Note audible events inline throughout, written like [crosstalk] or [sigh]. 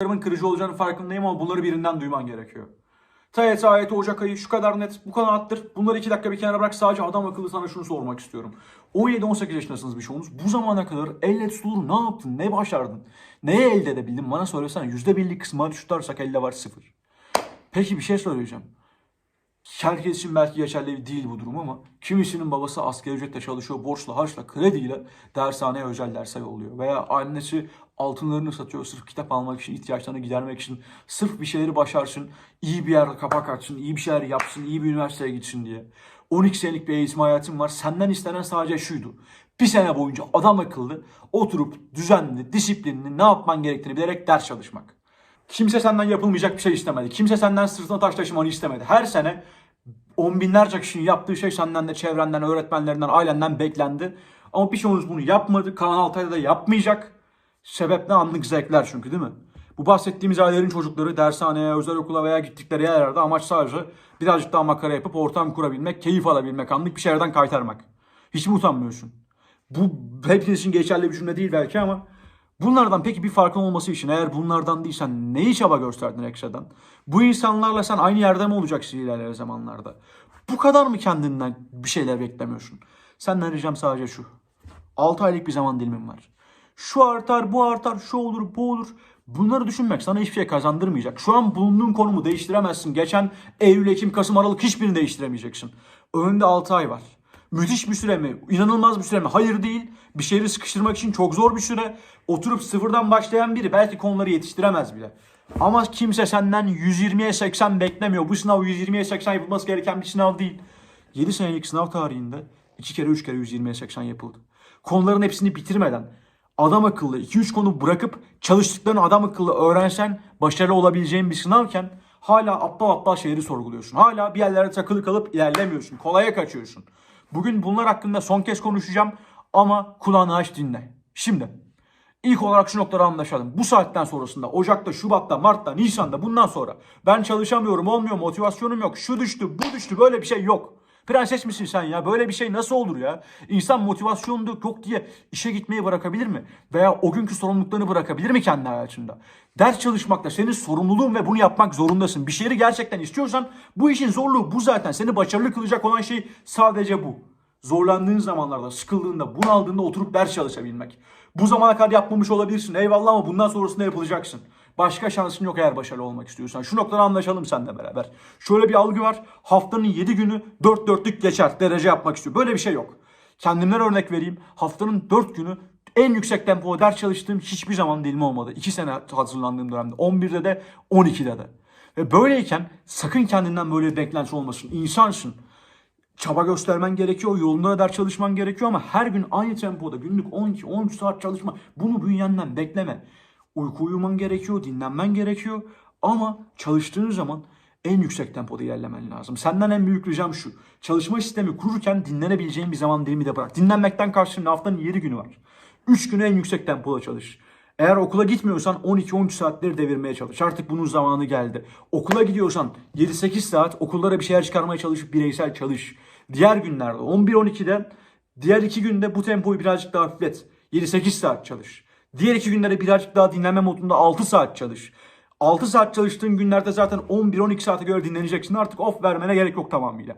Karımın kırıcı olacağını farkındayım ama bunları birinden duyman gerekiyor. TYT, AYT, Ocak ayı şu kadar net, bu kadar attır. Bunları iki dakika bir kenara bırak. Sadece adam akıllı sana şunu sormak istiyorum. 17-18 yaşındasınız bir çoğunuz. Bu zamana kadar elle tutulur ne yaptın, ne başardın? Neye elde edebildin? Bana söylesene. %1'lik kısmı tutarsak elde var sıfır. Peki bir şey söyleyeceğim. Herkes için belki geçerli değil bu durum ama kimisinin babası asgari ücretle çalışıyor, borçla, harçla, krediyle dershaneye özel derse yolluyor. Veya annesi altınlarını satıyor sırf kitap almak için, ihtiyaçlarını gidermek için, sırf bir şeyleri başarsın, iyi bir yer kapak açsın, iyi bir şeyler yapsın, iyi bir üniversiteye gitsin diye. 12 senelik bir eğitim hayatım var. Senden istenen sadece şuydu. Bir sene boyunca adam akıllı oturup düzenli, disiplinli ne yapman gerektiğini bilerek ders çalışmak. Kimse senden yapılmayacak bir şey istemedi. Kimse senden sırtına taş taşımanı istemedi. Her sene on binlerce kişinin yaptığı şey senden de çevrenden, öğretmenlerinden, ailenden beklendi. Ama birçoğunuz bunu yapmadı. Kaan Altay'da da yapmayacak. Sebep ne? Anlık zevkler çünkü değil mi? Bu bahsettiğimiz ailelerin çocukları dershaneye, özel okula veya gittikleri yerlerde amaç sadece birazcık daha makara yapıp ortam kurabilmek, keyif alabilmek, anlık bir şeylerden kaytarmak. Hiç mi utanmıyorsun? Bu hepiniz için geçerli bir cümle değil belki ama bunlardan peki bir farkın olması için eğer bunlardan değilsen neyi çaba gösterdin ekstradan? Bu insanlarla sen aynı yerde mi olacaksın ilerleyen zamanlarda? Bu kadar mı kendinden bir şeyler beklemiyorsun? Senden ricam sadece şu. 6 aylık bir zaman dilimim var. Şu artar, bu artar, şu olur, bu olur. Bunları düşünmek sana hiçbir şey kazandırmayacak. Şu an bulunduğun konumu değiştiremezsin. Geçen Eylül, Ekim, Kasım, Aralık hiçbirini değiştiremeyeceksin. Önünde 6 ay var. Müthiş bir süre mi? İnanılmaz bir süre mi? Hayır değil. Bir şeyleri sıkıştırmak için çok zor bir süre. Oturup sıfırdan başlayan biri belki konuları yetiştiremez bile. Ama kimse senden 120'ye 80 beklemiyor. Bu sınav 120'ye 80 yapılması gereken bir sınav değil. 7 senelik sınav tarihinde 2 kere 3 kere 120'ye 80 yapıldı. Konuların hepsini bitirmeden adam akıllı 2-3 konu bırakıp çalıştıklarını adam akıllı öğrensen başarılı olabileceğin bir sınavken hala aptal aptal şeyleri sorguluyorsun. Hala bir yerlere takılı kalıp ilerlemiyorsun. Kolaya kaçıyorsun. Bugün bunlar hakkında son kez konuşacağım ama kulağını aç dinle. Şimdi ilk olarak şu noktaları anlaşalım. Bu saatten sonrasında Ocak'ta, Şubat'ta, Mart'ta, Nisan'da bundan sonra ben çalışamıyorum, olmuyor, motivasyonum yok, şu düştü, bu düştü böyle bir şey yok. Prenses misin sen ya? Böyle bir şey nasıl olur ya? İnsan motivasyonu yok diye işe gitmeyi bırakabilir mi? Veya o günkü sorumluluklarını bırakabilir mi kendi hayatında? Ders çalışmakta senin sorumluluğun ve bunu yapmak zorundasın. Bir şeyi gerçekten istiyorsan bu işin zorluğu bu zaten. Seni başarılı kılacak olan şey sadece bu. Zorlandığın zamanlarda, sıkıldığında, bunaldığında oturup ders çalışabilmek. Bu zamana kadar yapmamış olabilirsin eyvallah ama bundan sonrasında yapılacaksın. Başka şansın yok eğer başarılı olmak istiyorsan. Şu noktada anlaşalım seninle beraber. Şöyle bir algı var. Haftanın 7 günü 4 dörtlük geçer. Derece yapmak istiyor. Böyle bir şey yok. Kendimden örnek vereyim. Haftanın 4 günü en yüksek tempoda ders çalıştığım hiçbir zaman dilim olmadı. 2 sene hazırlandığım dönemde. 11'de de 12'de de. Ve böyleyken sakın kendinden böyle bir beklenti olmasın. İnsansın çaba göstermen gerekiyor, yolunda ders çalışman gerekiyor ama her gün aynı tempoda günlük 12-13 saat çalışma bunu bünyenden bekleme. Uyku uyuman gerekiyor, dinlenmen gerekiyor ama çalıştığın zaman en yüksek tempoda ilerlemen lazım. Senden en büyük ricam şu. Çalışma sistemi kururken dinlenebileceğin bir zaman dilimi de bırak. Dinlenmekten karşının haftanın 7 günü var. 3 günü en yüksek tempoda çalış. Eğer okula gitmiyorsan 12-13 saatleri devirmeye çalış. Artık bunun zamanı geldi. Okula gidiyorsan 7-8 saat okullara bir şeyler çıkarmaya çalışıp bireysel çalış. Diğer günlerde 11-12'de diğer iki günde bu tempoyu birazcık daha hafiflet. 7-8 saat çalış. Diğer iki günlerde birazcık daha dinlenme modunda 6 saat çalış. 6 saat çalıştığın günlerde zaten 11-12 saate göre dinleneceksin. Artık off vermene gerek yok tamamıyla.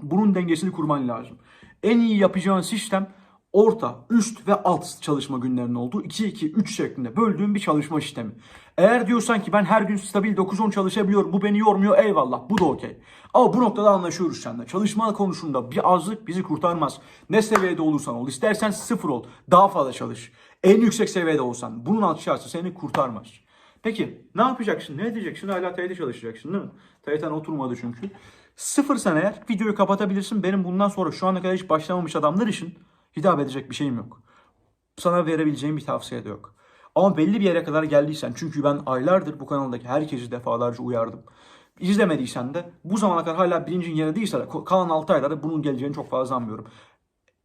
Bunun dengesini kurman lazım. En iyi yapacağın sistem orta, üst ve alt çalışma günlerinin olduğu 2-2-3 şeklinde böldüğün bir çalışma sistemi. Eğer diyorsan ki ben her gün stabil 9-10 çalışabiliyorum bu beni yormuyor eyvallah bu da okey. Ama bu noktada anlaşıyoruz seninle. Çalışma konusunda bir azlık bizi kurtarmaz. Ne seviyede olursan ol. İstersen sıfır ol. Daha fazla çalış. En yüksek seviyede olsan bunun aşağısı seni kurtarmaz. Peki ne yapacaksın? Ne edeceksin? Hala TYT çalışacaksın değil mi? TYT'n oturmadı çünkü. Sıfırsan eğer videoyu kapatabilirsin. Benim bundan sonra şu ana kadar hiç başlamamış adamlar için hitap edecek bir şeyim yok. Sana verebileceğim bir tavsiye de yok. Ama belli bir yere kadar geldiysen çünkü ben aylardır bu kanaldaki herkesi defalarca uyardım. İzlemediysen de bu zamana kadar hala bilincin yerine değilse de kalan 6 aylarda bunun geleceğini çok fazla sanmıyorum.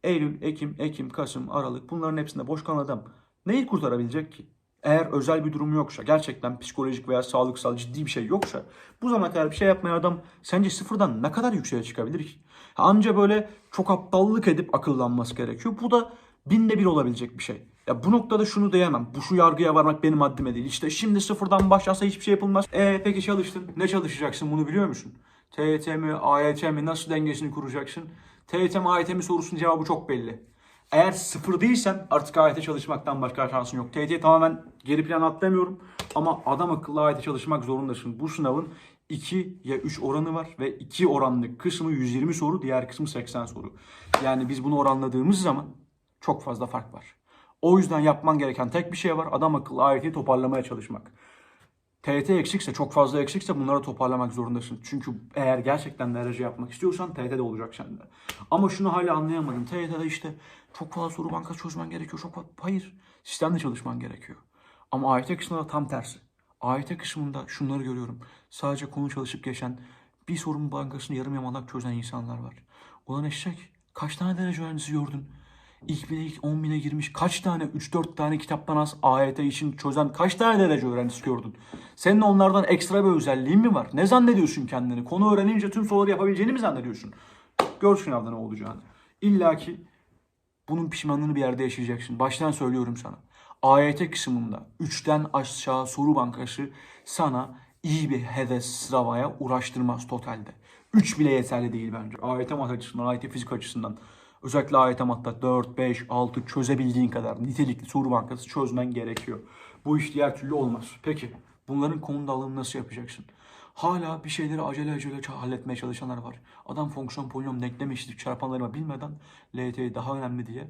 Eylül, Ekim, Ekim, Kasım, Aralık bunların hepsinde boş kalan adam neyi kurtarabilecek ki? Eğer özel bir durum yoksa, gerçekten psikolojik veya sağlıksal ciddi bir şey yoksa bu zamana kadar bir şey yapmayan adam sence sıfırdan ne kadar yükseğe çıkabilir ki? Anca böyle çok aptallık edip akıllanması gerekiyor. Bu da binde bir olabilecek bir şey. Ya bu noktada şunu diyemem. Bu şu yargıya varmak benim haddime değil. İşte şimdi sıfırdan başlasa hiçbir şey yapılmaz. E peki çalıştın. Ne çalışacaksın bunu biliyor musun? TYT mi, AYT mi nasıl dengesini kuracaksın? TYT mi, AYT mi sorusunun cevabı çok belli. Eğer sıfır değilsen artık AYT çalışmaktan başka şansın yok. TYT tamamen geri plan atlamıyorum. Ama adam akıllı AYT çalışmak zorundasın. Bu sınavın 2 ya 3 oranı var ve 2 oranlı kısmı 120 soru, diğer kısmı 80 soru. Yani biz bunu oranladığımız zaman çok fazla fark var. O yüzden yapman gereken tek bir şey var. Adam akıllı AYT'yi toparlamaya çalışmak. TYT eksikse, çok fazla eksikse bunları toparlamak zorundasın. Çünkü eğer gerçekten derece yapmak istiyorsan TYT'de olacak sende. Ama şunu hala anlayamadım. TYT'de işte çok fazla soru bankası çözmen gerekiyor. Çok fazla... Hayır. Sistemde çalışman gerekiyor. Ama AYT kısmında tam tersi. AYT kısmında şunları görüyorum. Sadece konu çalışıp geçen bir sorunun bankasını yarım yamalak çözen insanlar var. Ulan eşek kaç tane derece öğrencisi gördün? İlk bine ilk 10 bine girmiş kaç tane 3-4 tane kitaptan az AYT için çözen kaç tane derece öğrencisi gördün? Senin onlardan ekstra bir özelliğin mi var? Ne zannediyorsun kendini? Konu öğrenince tüm soruları yapabileceğini mi zannediyorsun? Gör sınavda ne olacağını. İlla ki bunun pişmanlığını bir yerde yaşayacaksın. Baştan söylüyorum sana. AYT kısmında 3'ten aşağı soru bankası sana iyi bir hedef sıralaya uğraştırmaz totalde. 3 bile yeterli değil bence. AYT mat açısından, AYT fizik açısından. Özellikle AYT matta 4, 5, 6 çözebildiğin kadar nitelikli soru bankası çözmen gerekiyor. Bu iş diğer türlü olmaz. Peki bunların konu dağılımını nasıl yapacaksın? Hala bir şeyleri acele acele halletmeye çalışanlar var. Adam fonksiyon polinom denklem eşitlik çarpanlarını bilmeden LT'yi daha önemli diye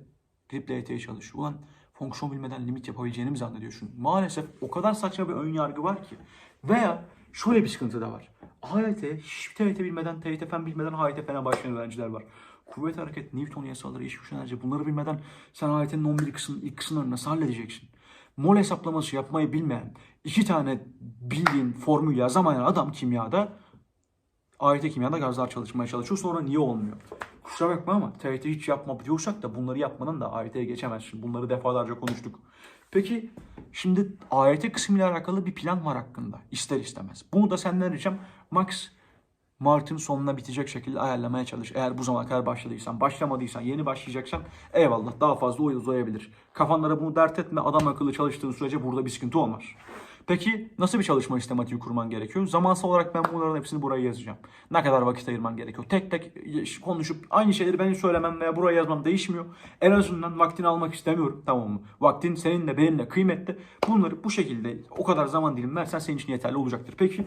gidip LT'yi çalışıyor. Ulan fonksiyon bilmeden limit yapabileceğini mi zannediyorsun? Maalesef o kadar saçma bir ön yargı var ki. Veya şöyle bir sıkıntı da var. AYT, hiçbir TYT bilmeden, TYT fen bilmeden AYT fena başlayan öğrenciler var. Kuvvet hareket, Newton yasaları, iş güç enerji bunları bilmeden sen AYT'nin 11 kısmının ilk kısımlarını nasıl halledeceksin? Mol hesaplaması yapmayı bilmeyen, iki tane bildiğin formül yazamayan adam kimyada AYT kimyada gazlar çalışmaya çalışıyor. Sonra niye olmuyor? Kusura bakma ama TYT hiç yapma diyorsak da bunları yapmanın da AYT'ye geçemezsin. Bunları defalarca konuştuk. Peki şimdi AYT kısmıyla alakalı bir plan var hakkında. ister istemez. Bunu da senden ricam Max Mart'ın sonuna bitecek şekilde ayarlamaya çalış. Eğer bu zamana kadar başladıysan, başlamadıysan, yeni başlayacaksan eyvallah daha fazla uzayabilir. Kafanlara bunu dert etme. Adam akıllı çalıştığın sürece burada bir sıkıntı olmaz. Peki nasıl bir çalışma sistematiği kurman gerekiyor? Zamansal olarak ben bunların hepsini buraya yazacağım. Ne kadar vakit ayırman gerekiyor? Tek tek konuşup aynı şeyleri benim söylemem veya buraya yazmam değişmiyor. En azından vaktini almak istemiyorum tamam mı? Vaktin seninle benimle kıymetli. Bunları bu şekilde o kadar zaman dilimi versen senin için yeterli olacaktır. Peki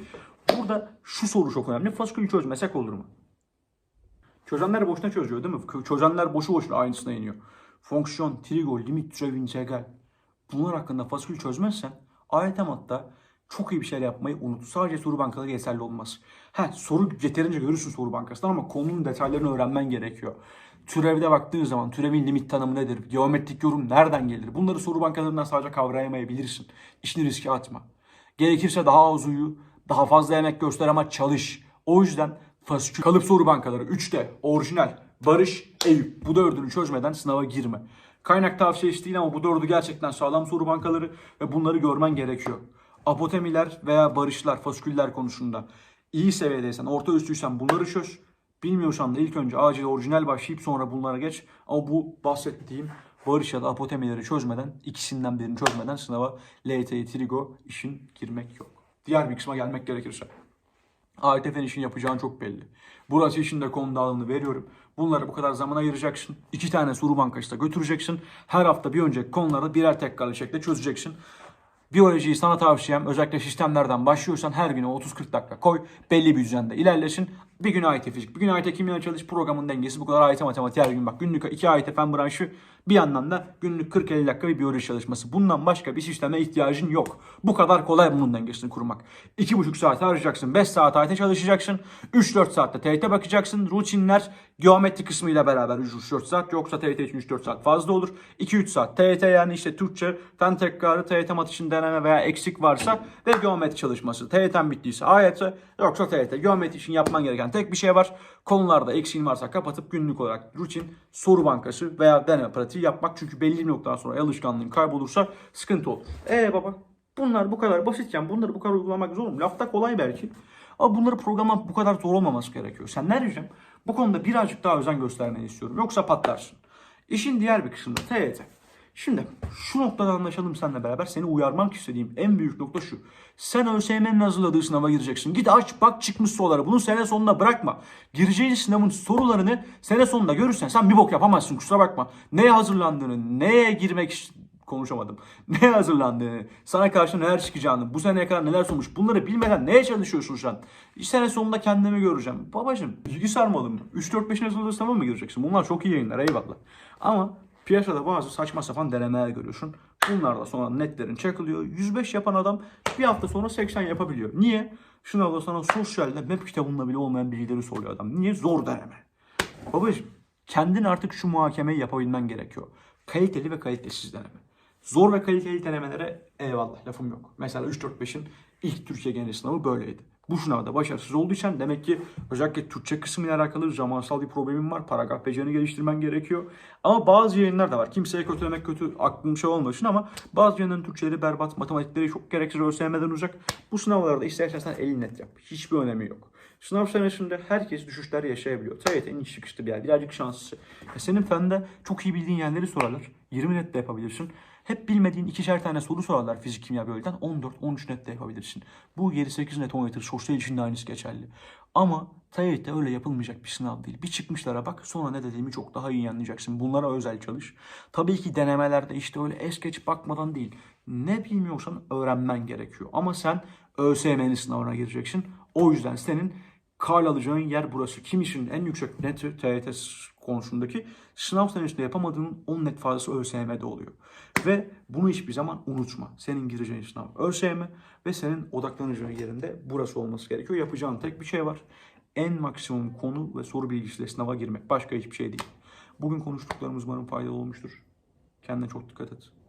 burada şu soru çok önemli. Faskülü çözmesek olur mu? Çözenler boşuna çözüyor değil mi? Çözenler boşu boşuna aynısına iniyor. Fonksiyon, trigo, limit, türev, integral. Bunlar hakkında faskül çözmezsen AYT matta çok iyi bir şeyler yapmayı unut. Sadece soru bankaları yeterli olmaz. Ha soru yeterince görürsün soru bankasından ama konunun detaylarını öğrenmen gerekiyor. Türevde baktığın zaman türevin limit tanımı nedir? Geometrik yorum nereden gelir? Bunları soru bankalarından sadece kavrayamayabilirsin. İşini riske atma. Gerekirse daha az uyu, daha fazla emek göster ama çalış. O yüzden fasikül kalıp soru bankaları 3'te orijinal, Barış, Eyüp bu dördünü çözmeden sınava girme. Kaynak tavsiyesi değil ama bu dördü gerçekten sağlam soru bankaları ve bunları görmen gerekiyor. Apotemiler veya barışlar, fasiküller konusunda iyi seviyedeysen, orta üstüysen bunları çöz. Bilmiyorsan da ilk önce acil orijinal başlayıp sonra bunlara geç. Ama bu bahsettiğim barış ya da apotemileri çözmeden, ikisinden birini çözmeden sınava LTE, Trigo işin girmek yok. Diğer bir kısma gelmek gerekirse. AYTF'nin işini yapacağın çok belli. Burası için de konu dağılımını veriyorum. Bunlara bu kadar zaman ayıracaksın. İki tane soru bankası da götüreceksin. Her hafta bir önceki konuları birer tekrarlı şekilde çözeceksin. Biyolojiyi sana tavsiyem özellikle sistemlerden başlıyorsan her güne 30-40 dakika koy. Belli bir düzende ilerlesin. Bir gün AYT fizik, bir gün AYT kimya çalış. Programın dengesi bu kadar AYT matematik her gün bak. Günlük 2 AYT fen branşı bir yandan da günlük 40-50 dakika bir biyoloji çalışması. Bundan başka bir sisteme ihtiyacın yok. Bu kadar kolay bunun dengesini kurmak. 2,5 saat harcayacaksın, 5 saat AYT çalışacaksın. 3-4 saatte TYT bakacaksın. Rutinler geometri kısmıyla beraber 3-4 saat. Yoksa TYT için 3-4 saat fazla olur. 2-3 saat TYT yani işte Türkçe, fen tekrarı, TYT mat için deneme veya eksik varsa ve geometri çalışması. TYT'm bittiyse AYT yoksa TYT. Geometri için yapman gereken tek bir şey var. Konularda eksiğin varsa kapatıp günlük olarak rutin soru bankası veya deneme pratiği yapmak. Çünkü belli bir noktadan sonra alışkanlığın kaybolursa sıkıntı olur. Ee baba bunlar bu kadar basitken bunları bu kadar uygulamak zor mu? Lafta kolay belki. Ama bunları programlamak bu kadar zor olmaması gerekiyor. Sen ne diyeceğim? Bu konuda birazcık daha özen göstermeni istiyorum. Yoksa patlarsın. İşin diğer bir kısmında TYT. Şimdi şu noktada anlaşalım seninle beraber. Seni uyarmak istediğim en büyük nokta şu. Sen ÖSYM'nin hazırladığı sınava gireceksin. Git aç bak çıkmış soruları. Bunu sene sonunda bırakma. Gireceğin sınavın sorularını sene sonunda görürsen sen bir bok yapamazsın kusura bakma. Neye hazırlandığını, neye girmek konuşamadım. [laughs] Neye hazırlandığını, sana karşı neler çıkacağını, bu seneye kadar neler sonuç bunları bilmeden neye çalışıyorsun sen? Sene sonunda kendimi göreceğim. Babacım bilgi sarmalı mı? 3-4-5'in hazırladığı sınava mı gireceksin? Bunlar çok iyi yayınlar eyvallah. Ama piyasada bazı saçma sapan denemeler görüyorsun. Bunlar da sonra netlerin çakılıyor. 105 yapan adam bir hafta sonra 80 yapabiliyor. Niye? Sınavda sana sosyalde map kitabında bile olmayan bilgileri soruyor adam. Niye? Zor deneme. Babacım kendin artık şu muhakemeyi yapabilmen gerekiyor. Kaliteli ve kalitesiz deneme. Zor ve kaliteli denemelere eyvallah lafım yok. Mesela 3-4-5'in ilk Türkiye genel sınavı böyleydi. Bu sınavda başarısız olduysan demek ki özellikle Türkçe kısmıyla alakalı zamansal bir problemin var. Paragraf becerini geliştirmen gerekiyor. Ama bazı yayınlar da var. Kimseye kötülemek kötü aklım şey olmasın ama bazı yayınların Türkçeleri berbat, matematikleri çok gereksiz ÖSYM'den uzak. Bu sınavlarda istersen sen elin net yap. Hiçbir önemi yok. Sınav senesinde herkes düşüşler yaşayabiliyor. TYT'nin iç çıkışlı bir yer. Birazcık şanslısı. Ya senin fende çok iyi bildiğin yerleri sorarlar. 20 net de yapabilirsin. Hep bilmediğin ikişer tane soru sorarlar fizik, kimya, biyolojiden. 14-13 net de yapabilirsin. Bu 7-8 net 10 netir. Sosyal için de aynısı geçerli. Ama TYT öyle yapılmayacak bir sınav değil. Bir çıkmışlara bak sonra ne dediğimi çok daha iyi anlayacaksın. Bunlara özel çalış. Tabii ki denemelerde işte öyle es geç bakmadan değil. Ne bilmiyorsan öğrenmen gerekiyor. Ama sen ÖSYM'nin sınavına gireceksin. O yüzden senin kal alacağın yer burası. Kim için en yüksek net TYT konusundaki sınav senesinde yapamadığın 10 net fazlası ÖSYM'de oluyor. Ve bunu hiçbir zaman unutma. Senin gireceğin sınav ÖSYM ve senin odaklanacağın yerinde burası olması gerekiyor. Yapacağın tek bir şey var. En maksimum konu ve soru bilgisiyle sınava girmek. Başka hiçbir şey değil. Bugün konuştuklarımız umarım faydalı olmuştur. Kendine çok dikkat et.